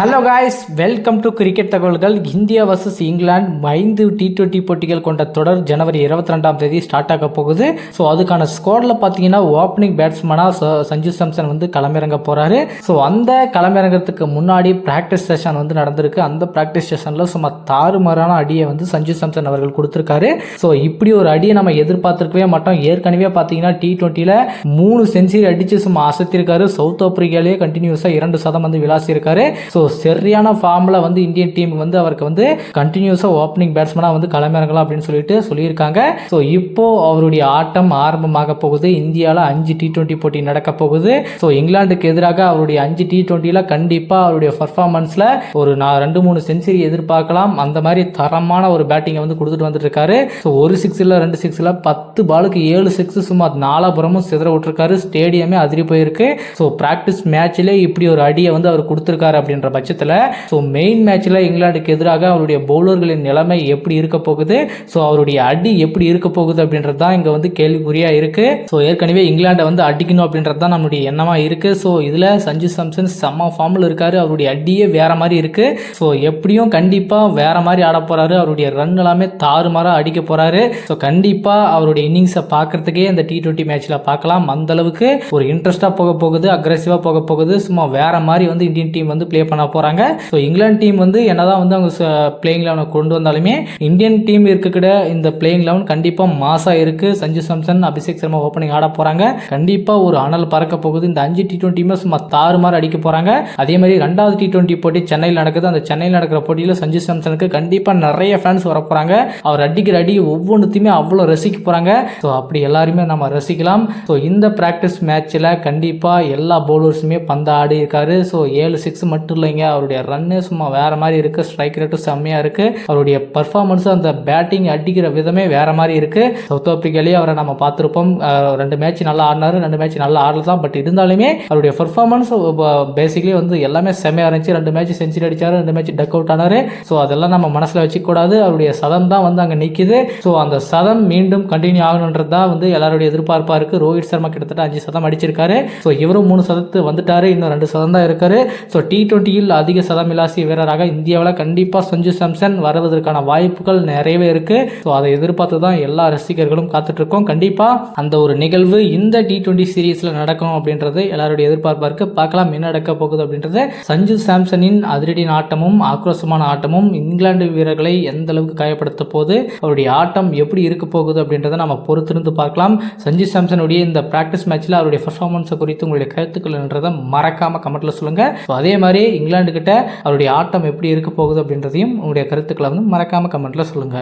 Hello guys welcome to cricket தகவல்கள் India versus England ஐந்து T twenty போட்டிகள் கொண்ட தொடர் ஜனவரி இருபத்தி ரெண்டாம் தேதி ஸ்டார்ட் ஆக போகுது. ஸோ அதுக்கான ஸ்குவாடில் பார்த்தீங்கன்னா ஓப்பனிங் பேட்ஸ்மனாக சஞ்சு சாம்சன் வந்து களமிறங்க போகிறாரு ஸோ அந்த களமிறங்கிறதுக்கு முன்னாடி ப்ராக்டிஸ் செஷன் வந்து நடந்திருக்கு. அந்த ப்ராக்டிஸ் செஷனில் சும்மா தாறுமாறான அடியை வந்து சஞ்சு சாம்சன் அவர்கள் கொடுத்துருக்காரு. ஸோ இப்படி ஒரு அடியை நம்ம எதிர்பார்த்துருக்கவே மாட்டோம். ஏற்கனவே பார்த்தீங்கன்னா டி டுவெண்ட்டியில் மூணு செஞ்சுரி அடித்து சும்மா அசத்திருக்காரு. சவுத் ஆப்பிரிக்காலேயே கண்டினியூஸாக இரண்டு சதம் வந்து விளாசியிருக்காரு ஸோ சரியான ஃபார்மில் வந்து இந்தியன் டீம் வந்து அவருக்கு வந்து கண்டினியூஸாக ஓப்பனிங் பேட்ஸ்மனாக வந்து களமிறங்கலாம் அப்படின்னு சொல்லிட்டு சொல்லியிருக்காங்க. ஸோ இப்போ அவருடைய ஆட்டம் ஆரம்பமாக போகுது. இந்தியாவில் அஞ்சு டி டுவெண்ட்டி போட்டி நடக்க போகுது. ஸோ இங்கிலாந்துக்கு எதிராக அவருடைய அஞ்சு டி டுவெண்ட்டியில் கண்டிப்பாக அவருடைய பர்ஃபார்மன்ஸில் ஒரு நான் ரெண்டு மூணு செஞ்சுரி எதிர்பார்க்கலாம். அந்த மாதிரி தரமான ஒரு பேட்டிங்கை வந்து கொடுத்துட்டு வந்துட்டு இருக்காரு ஸோ ஒரு சிக்ஸில் ரெண்டு சிக்ஸில் பத்து பாலுக்கு ஏழு சிக்ஸ் சும்மா நாலாபுரமும் சிதற விட்டுருக்காரு. ஸ்டேடியமே அதிரி போயிருக்கு. ஸோ ப்ராக்டிஸ் மேட்ச்லேயே இப்படி ஒரு அடியை வந்து அவர் கொடுத்துருக்காரு அப்படின்ற பட்சத்தில் ஸோ மெயின் மேட்ச்சில் இங்கிலாந்துக்கு எதிராக அவருடைய பவுலர்களின் நிலைமை எப்படி இருக்க போகுது? ஸோ அவருடைய அடி எப்படி இருக்க போகுது அப்படின்றது தான் இங்கே வந்து கேள்விக்குறியாக இருக்குது ஸோ ஏற்கனவே இங்கிலாண்டை வந்து அடிக்கணும் அப்படின்றது தான் நம்மளுடைய எண்ணமாக இருக்குது ஸோ இதில் சஞ்சு சாம்சன் செம்ம ஃபார்மில் இருக்கார். அவருடைய அடியே வேற மாதிரி இருக்குது ஸோ எப்படியும் கண்டிப்பாக வேற மாதிரி ஆட போகிறாரு அவருடைய ரன் எல்லாமே தாறுமாறாக அடிக்க போகிறாரு ஸோ கண்டிப்பாக அவருடைய இன்னிங்ஸை பார்க்கறதுக்கே இந்த டி ட்வெண்ட்டி மேட்ச்சில் பார்க்கலாம் அந்த அளவுக்கு ஒரு இன்ட்ரெஸ்ட்டாக போக போகுது அக்ரெசிவாக போக போகுது. சும்மா வேற மாதிரி வந்து இந்தியன் டீம் வந்து ப்ளே பண்ண போகிறாங்க ஸோ இங்கிலாந்து டீம் வந்து என்னதான் வந்து அவங்க பிளேயிங் லெவனை கொண்டு வந்தாலுமே இந்தியன் டீம் இருக்கக்கூட இந்த பிளேயிங் லெவன் கண்டிப்பாக மாசாக இருக்குது சஞ்சு சாம்சன் அபிஷேக் சர்மா ஓப்பனிங் ஆட போகிறாங்க கண்டிப்பாக ஒரு அனல் பறக்க போகுது. இந்த அஞ்சு டி டுவெண்ட்டியுமே சும்மா தாறுமாறு அடிக்க போகிறாங்க அதே மாதிரி ரெண்டாவது டி டுவெண்ட்டி போட்டி சென்னையில் நடக்குது. அந்த சென்னையில் நடக்கிற போட்டியில் சஞ்சு சாம்சனுக்கு கண்டிப்பாக நிறைய ஃபேன்ஸ் வர போகிறாங்க அவர் அடிக்கிற அடி ஒவ்வொன்றுத்தையுமே அவ்வளோ ரசிக்க போகிறாங்க ஸோ அப்படி எல்லாருமே நம்ம ரசிக்கலாம். ஸோ இந்த ப்ராக்டிஸ் மேட்ச்சில் கண்டிப்பாக எல்லா பவுலர்ஸுமே பந்த ஆடி இருக்காரு. ஸோ ஏழு சிக்ஸ் மட்டும் இல்லைங்க அவருடைய ரன்னு சும்மா வேற மாதிரி இருக்குது ஸ்ட்ரைக் ரேட்டும் செம்மையாக இருக்குது அவருடைய பர்ஃபார்மன்ஸ் அந்த பேட்டிங் அடிக்கிற விதமே வேற மாதிரி இருக்குது சவுத் ஆப்பிரிக்காலேயே அவரை நம்ம பார்த்துருப்போம். ரெண்டு மேட்ச் நல்லா ஆடினாரு. ரெண்டு மேட்ச் நல்லா ஆடல தான் பட் இருந்தாலுமே அவருடைய பர்ஃபார்மன்ஸ் பேசிக்கலி வந்து எல்லாமே செம்மையாக இருந்துச்சு. ரெண்டு மேட்ச் செஞ்சுரி அடிச்சாரு. ரெண்டு மேட்ச் டக் அவுட் ஆனாரு. ஸோ அதெல்லாம் நம்ம மனசில் வச்சுக்கூடாது அவருடைய சதம் தான் வந்து அங்கே நிற்கிது ஸோ அந்த சதம் மீண்டும் கண்டினியூ ஆகணுன்றது தான் வந்து எல்லாருடைய எதிர்பார்ப்பாக இருக்குது ரோஹித் சர்மா கிட்டத்தட்ட அஞ்சு சதம் அடிச்சிருக்காரு. ஸோ இவரும் மூணு சதத்து வந்துட்டாரு. இன்னும் ரெண்டு சதம் தான் இருக்காரு. ஸோ டி போட்டியில் அதிக சதம் வீரராக இந்தியாவில் கண்டிப்பாக சஞ்சு சாம்சன் வருவதற்கான வாய்ப்புகள் நிறையவே இருக்குது ஸோ அதை எதிர்பார்த்து தான் எல்லா ரசிகர்களும் காத்துட்ருக்கோம். கண்டிப்பாக அந்த ஒரு நிகழ்வு இந்த டி டுவெண்ட்டி சீரீஸில் நடக்கும் அப்படின்றது எல்லாருடைய எதிர்பார்ப்பாக இருக்குது பார்க்கலாம் என்ன நடக்க போகுது அப்படின்றது. சஞ்சு சாம்சனின் அதிரடி ஆட்டமும் ஆக்ரோஷமான ஆட்டமும் இங்கிலாந்து வீரர்களை எந்த அளவுக்கு காயப்படுத்த போது அவருடைய ஆட்டம் எப்படி இருக்க போகுது அப்படின்றத நம்ம பொறுத்திருந்து பார்க்கலாம். சஞ்சு சாம்சனுடைய இந்த ப்ராக்டிஸ் மேட்ச்சில் அவருடைய பர்ஃபார்மன்ஸை குறித்து உங்களுடைய கருத்துக்கள் என்றதை மறக்காமல் கமெண்ட்டில் சொல்லுங்க. ஸோ அதே மாதிரி இங்கிலாந்து கிட்ட அவருடைய ஆட்டம் எப்படி இருக்க போகுது அப்படின்றதையும் உங்களுடைய கருத்துக்களை வந்து மறக்காம கமெண்ட்ல சொல்லுங்க.